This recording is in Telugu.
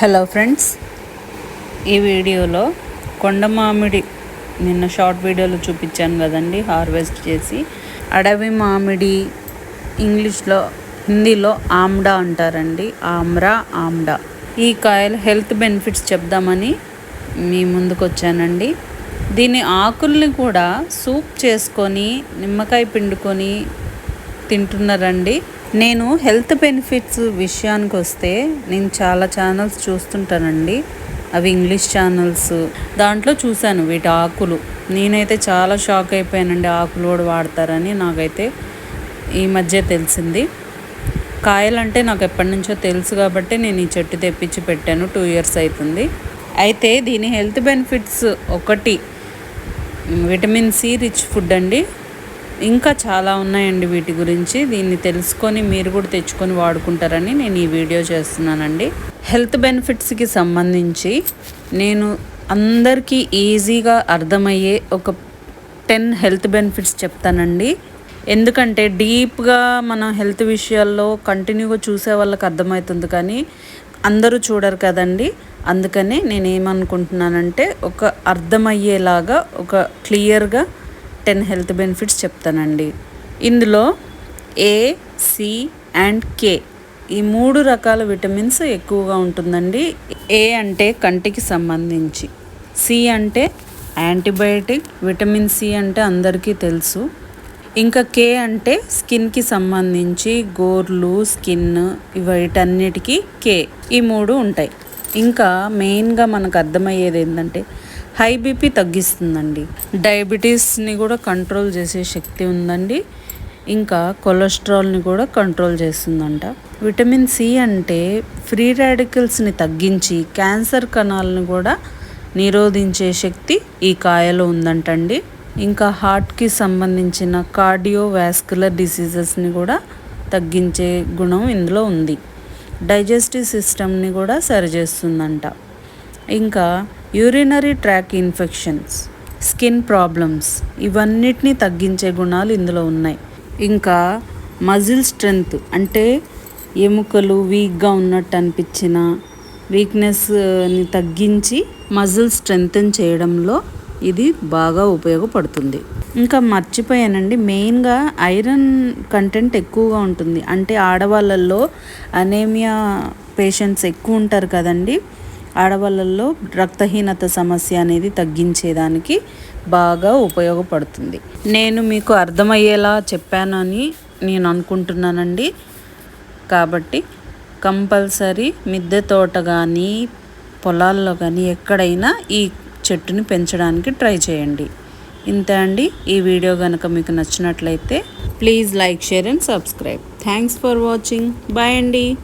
హలో ఫ్రెండ్స్ ఈ వీడియోలో కొండ మామిడి నిన్న షార్ట్ వీడియోలో చూపించాను కదండి హార్వెస్ట్ చేసి. అడవి మామిడి ఇంగ్లీష్లో హిందీలో ఆమ్డా అంటారండి ఆమ్రా ఆమ్డా. ఈ కాయలు హెల్త్ బెనిఫిట్స్ చెప్దామని మీ ముందుకు వచ్చానండి దీని ఆకుల్ని కూడా సూప్ చేసుకొని నిమ్మకాయ పిండుకొని తింటున్నారండి. నేను హెల్త్ బెనిఫిట్స్ విషయానికి వస్తే నేను చాలా ఛానల్స్ చూస్తుంటానండి. అవి ఇంగ్లీష్ ఛానల్స్ దాంట్లో చూశాను వీటి ఆకులు. నేనైతే చాలా షాక్ అయిపోయానండి ఆకులు కూడా వాడతారని నాకైతే ఈ మధ్య తెలిసింది. కాయలంటే నాకు ఎప్పటి నుంచో తెలుసు కాబట్టి నేను ఈ చెట్టు తెప్పించి పెట్టాను టూ ఇయర్స్ అవుతుంది అయితే దీని హెల్త్ బెనిఫిట్స్ ఒకటి. విటమిన్ సి రిచ్ ఫుడ్ అండి. ఇంకా చాలా ఉన్నాయండి వీటి గురించి. దీన్ని తెలుసుకొని మీరు కూడా తెచ్చుకొని వాడుకుంటారని నేను ఈ వీడియో చేస్తున్నానండి. హెల్త్ బెనిఫిట్స్కి సంబంధించి నేను అందరికీ ఈజీగా అర్థమయ్యే ఒక టెన్ హెల్త్ బెనిఫిట్స్ చెప్తానండి. ఎందుకంటే డీప్గా మన హెల్త్ విషయాల్లో కంటిన్యూగా చూసే వాళ్ళకి అర్థమవుతుంది కానీ అందరూ చూడరు కదండి. అందుకనే నేను ఏమనుకుంటున్నానంటే ఒక అర్థమయ్యేలాగా ఒక క్లియర్గా టెన్ హెల్త్ బెనిఫిట్స్ చెప్తానండి. ఇందులో ఏ సి అండ్ కే ఈ మూడు రకాల విటమిన్స్ ఎక్కువగా ఉంటుందండి. ఏ అంటే కంటికి సంబంధించి సి అంటే యాంటీబయాటిక్ విటమిన్ సి అంటే అందరికీ తెలుసు. ఇంకా కే అంటే స్కిన్కి సంబంధించి గోర్లు స్కిన్ వీటన్నిటికీ కే ఈ మూడు ఉంటాయి. ఇంకా మెయిన్గా మనకు అర్థమయ్యేది ఏంటంటే హై బీపీ తగ్గిస్తుందండి. డయాబెటీస్ని కూడా కంట్రోల్ చేసే శక్తి ఉందండి. ఇంకా కొలెస్ట్రాల్ని కూడా కంట్రోల్ చేస్తుందంట. విటమిన్ సి అంటే ఫ్రీ రాడికల్స్ని తగ్గించి క్యాన్సర్ కణాలను కూడా నిరోధించే శక్తి ఈ కాయలో ఉందంటండి. ఇంకా హార్ట్కి సంబంధించిన కార్డియోవాస్కులర్ డిసీజెస్ని కూడా తగ్గించే గుణం ఇందులో ఉంది. డైజెస్టివ్ సిస్టమ్ని కూడా సరిచేస్తుందంట. ఇంకా urinary tract infections skin problems ఇవన్నిటిని తగ్గించే గుణాలు ఇందులో ఉన్నాయి. ఇంకా మజిల్ స్ట్రెంగ్త్ అంటే ఎముకలు వీక్గా ఉన్నట్టు అనిపించిన వీక్నెస్ని తగ్గించి మజిల్ స్ట్రెంగ్తన్ చేయడంలో ఇది బాగా ఉపయోగపడుతుంది. ఇంకా మర్చిపోయానండి మెయిన్గా ఐరన్ కంటెంట్ ఎక్కువగా ఉంటుంది. అంటే ఆడవాళ్ళల్లో అనేమియా పేషెంట్స్ ఎక్కువ ఉంటారు కదండి ఆడవాళ్ళల్లో రక్తహీనత సమస్య అనేది తగ్గించేదానికి బాగా ఉపయోగపడుతుంది. నేను మీకు అర్థమయ్యేలా చెప్పానని నేను అనుకుంటున్నానండి. కాబట్టి కంపల్సరీ మిద్దె తోట కానీ పొలాల్లో కానీ ఎక్కడైనా ఈ చెట్టుని పెంచడానికి ట్రై చేయండి. ఇంతే అండి. ఈ వీడియో కనుక మీకు నచ్చినట్లయితే please like share and subscribe. Thanks for watching. Bye అండి.